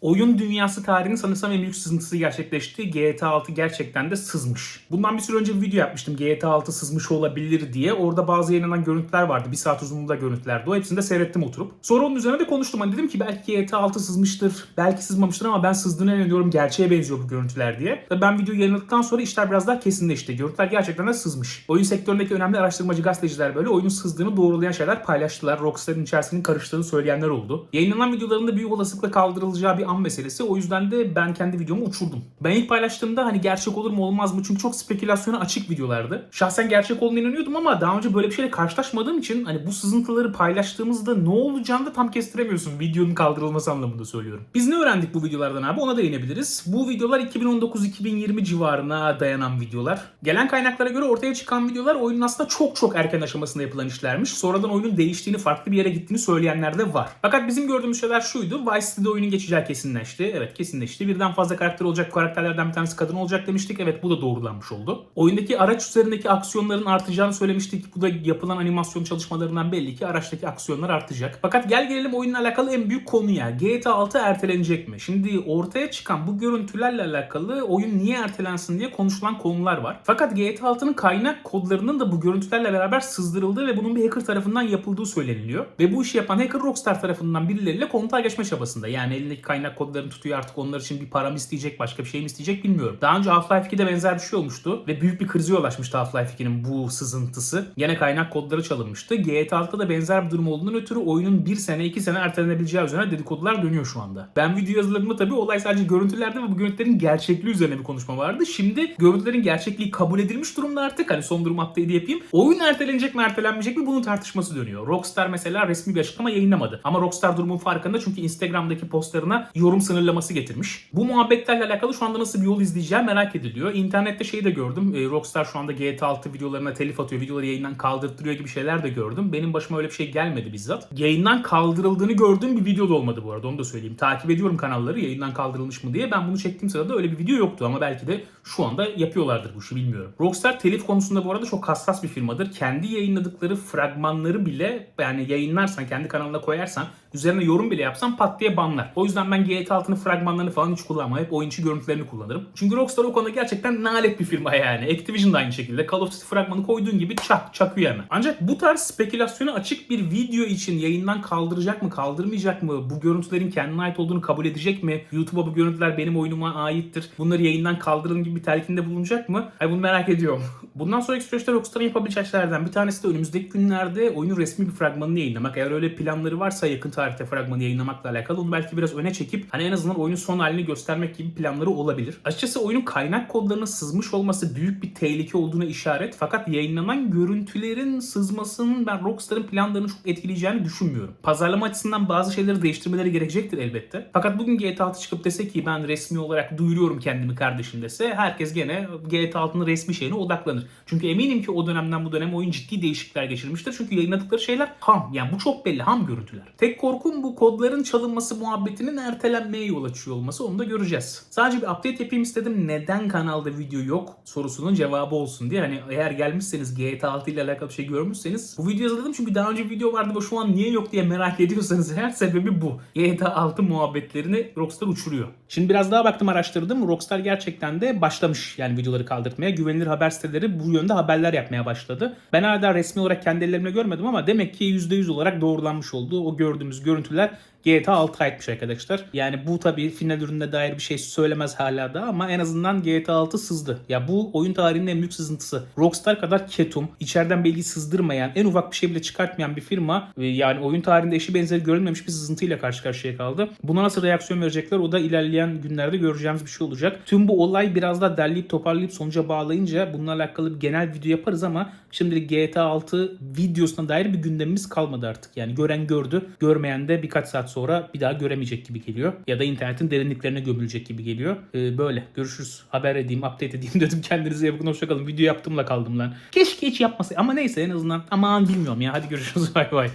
Oyun dünyası tarihinin sanırsam en büyük sızıntısı gerçekleşti. GTA 6 gerçekten de sızmış. Bundan bir süre önce bir video yapmıştım. GTA 6 sızmış olabilir diye. Orada bazı yayınlanan görüntüler vardı. Bir saat uzunluğunda görüntülerdi o. Hepsini de seyrettim oturup. Sonra onun üzerine de konuştum. Hani dedim ki belki GTA 6 sızmıştır. Belki sızmamıştır ama ben sızdığına inanıyorum. Gerçeğe benziyor bu görüntüler diye. Tabii ben videoyu yayınladıktan sonra işler biraz daha kesinleşti. Görüntüler gerçekten de sızmış. Oyun sektöründeki önemli araştırmacı gazeteciler böyle oyunun sızdığını doğrulayan şeyler paylaştılar. Rockstar'ın içerisinin karıştığını söyleyenler oldu. Yayınlanan videolarında büyük olasılıkla kaldırılacağı bir an meselesi. O yüzden de ben kendi videomu uçurdum. Ben ilk paylaştığımda hani gerçek olur mu olmaz mı? Çünkü çok spekülasyona açık videolardı. Şahsen gerçek olduğuna inanıyordum ama daha önce böyle bir şeyle karşılaşmadığım için hani bu sızıntıları paylaştığımızda ne olacağını da tam kestiremiyorsun. Videonun kaldırılması anlamında söylüyorum. Biz ne öğrendik bu videolardan abi? Ona da inebiliriz. Bu videolar 2019-2020 civarına dayanan videolar. Gelen kaynaklara göre ortaya çıkan videolar oyunun aslında çok çok erken aşamasında yapılan işlermiş. Sonradan oyunun değiştiğini, farklı bir yere gittiğini söyleyenler de var. Fakat bizim gördüğümüz şeyler şuydu. Vice City'de oyunun geçeceği kesinleşti. Evet kesinleşti. Birden fazla karakter olacak. Karakterlerden bir tanesi kadın olacak demiştik. Evet bu da doğrulanmış oldu. Oyundaki araç üzerindeki aksiyonların artacağını söylemiştik. Bu da yapılan animasyon çalışmalarından belli ki araçtaki aksiyonlar artacak. Fakat gel gelelim oyunla alakalı en büyük konuya. GTA 6 ertelenecek mi? Şimdi ortaya çıkan bu görüntülerle alakalı oyun niye ertelensin diye konuşulan konular var. Fakat GTA 6'nın kaynak kodlarının da bu görüntülerle beraber sızdırıldığı ve bunun bir hacker tarafından yapıldığı söyleniliyor. Ve bu işi yapan hacker Rockstar tarafından birileriyle kontağa geçme çabasında. Yani elindeki kaynak kodlarını tutuyor artık onlar için bir para mı isteyecek başka bir şey mi isteyecek bilmiyorum. Daha önce Half-Life 2'de benzer bir şey olmuştu ve büyük bir krize yol açmıştı Half-Life 2'nin bu sızıntısı. Yine kaynak kodları çalınmıştı. GTA 6'da da benzer bir durum olduğundan ötürü oyunun bir sene iki sene ertelenebileceği üzerine dedikodular dönüyor şu anda. Ben video yazılarımda tabii olay sadece görüntülerde ve bu görüntülerin gerçekliği üzerine bir konuşma vardı. Şimdi görüntülerin gerçekliği kabul edilmiş durumda artık. Hani son durum update yapayım. Oyun ertelenecek mi ertelenmeyecek mi bunun tartışması dönüyor. Rockstar mesela resmi bir açıklama yayınlamadı. Ama Rockstar durumun farkında çünkü Instagram'daki postlarına yorum sınırlaması getirmiş. Bu muhabbetlerle alakalı şu anda nasıl bir yol izleyeceği merak ediliyor. İnternette şeyi de gördüm. E, Rockstar şu anda GTA 6 videolarına telif atıyor. Videoları yayından kaldırtırıyor gibi şeyler de gördüm. Benim başıma öyle bir şey gelmedi bizzat. Yayından kaldırıldığını gördüğüm bir video da olmadı bu arada onu da söyleyeyim. Takip ediyorum kanalları yayından kaldırılmış mı diye. Ben bunu çektiğim sırada öyle bir video yoktu ama belki de şu anda yapıyorlardır bu işi bilmiyorum. Rockstar telif konusunda bu arada çok hassas bir firmadır. Kendi yayınladıkları fragmanları bile yani yayınlarsan kendi kanalına koyarsan üzerine yorum bile yapsan pat diye banlar. O yüzden ben GTA 6'nın fragmanlarını falan hiç kullanmam. Hep oyuncu görüntülerini kullanırım. Çünkü Rockstar o konuda gerçekten nalet bir firma yani. Activision da aynı şekilde. Call of Duty fragmanı koyduğun gibi çak çakıyor hemen. Ancak bu tarz spekülasyona açık bir video için yayından kaldıracak mı kaldırmayacak mı? Bu görüntülerin kendine ait olduğunu kabul edecek mi? YouTube'a bu görüntüler benim oyunuma aittir. Bunları yayından kaldırın gibi bir telkinde bulunacak mı? Ay bunu merak ediyorum. Bundan sonraki süreçte Rockstar'ın yapabileceği şeylerden bir tanesi de önümüzdeki günlerde oyunun resmi bir fragmanını yayınlamak. Eğer öyle planları varsa yakın tarihte fragmanı yayınlamakla alakalı onu belki biraz öne çekip hani en azından oyunun son halini göstermek gibi planları olabilir. Açıkçası oyunun kaynak kodlarının sızmış olması büyük bir tehlike olduğuna işaret. Fakat yayınlanan görüntülerin sızmasının ben Rockstar'ın planlarını çok etkileyeceğini düşünmüyorum. Pazarlama açısından bazı şeyleri değiştirmeleri gerekecektir elbette. Fakat bugün GTA 6 çıkıp dese ki ben resmi olarak duyuruyorum kendimi kardeşim dese herkes gene GTA 6'nın resmi şeyine odaklanır. Çünkü eminim ki o dönemden bu dönem oyun ciddi değişiklikler geçirmiştir. Çünkü yayınladıkları şeyler ham. Yani bu çok belli. Ham görüntüler. Tek korkum bu kodların çalınması muhabbetinin ertelenmeye yol açıyor olması. Onu da göreceğiz. Sadece bir update yapayım istedim. Neden kanalda video yok sorusunun cevabı olsun diye. Hani eğer gelmişseniz GTA 6 ile alakalı bir şey görmüşseniz bu videoyu hazırladım çünkü daha önce bir video vardı ve şu an niye yok diye merak ediyorsanız eğer sebebi bu. GTA 6 muhabbetlerini Rockstar uçuruyor. Şimdi biraz daha baktım araştırdım. Rockstar gerçekten de başlamış yani videoları kaldırtmaya. Güvenilir haber siteleri bu yönde haberler yapmaya başladı. Ben hala resmi olarak kendi ellerimle görmedim ama demek ki %100 olarak doğrulanmış oldu. O gördüğümüz görüntüler GTA 6 aitmiş arkadaşlar. Yani bu tabii final ürününe dair bir şey söylemez hala da ama en azından GTA 6 sızdı. Ya bu oyun tarihinin en büyük sızıntısı. Rockstar kadar ketum, içeriden bilgi sızdırmayan, en ufak bir şey bile çıkartmayan bir firma e, yani oyun tarihinde eşi benzeri görülmemiş bir sızıntıyla karşı karşıya kaldı. Buna nasıl reaksiyon verecekler o da ilerleyen günlerde göreceğimiz bir şey olacak. Tüm bu olay biraz daha derleyip toparlayıp sonuca bağlayınca bununla alakalı bir genel video yaparız ama şimdilik GTA 6 videosuna dair bir gündemimiz kalmadı artık. Yani gören gördü, görmeyen de birkaç saat sonra bir daha göremeyecek gibi geliyor. Ya da internetin derinliklerine gömülecek gibi geliyor. Ee, böyle. Görüşürüz. Haber edeyim, update edeyim dedim. Kendinize iyi bakın. Hoşçakalın. Video yaptımla kaldım lan. Keşke hiç yapmasaydım. Ama neyse en azından. Aman bilmiyorum ya. Hadi görüşürüz. Bay bay.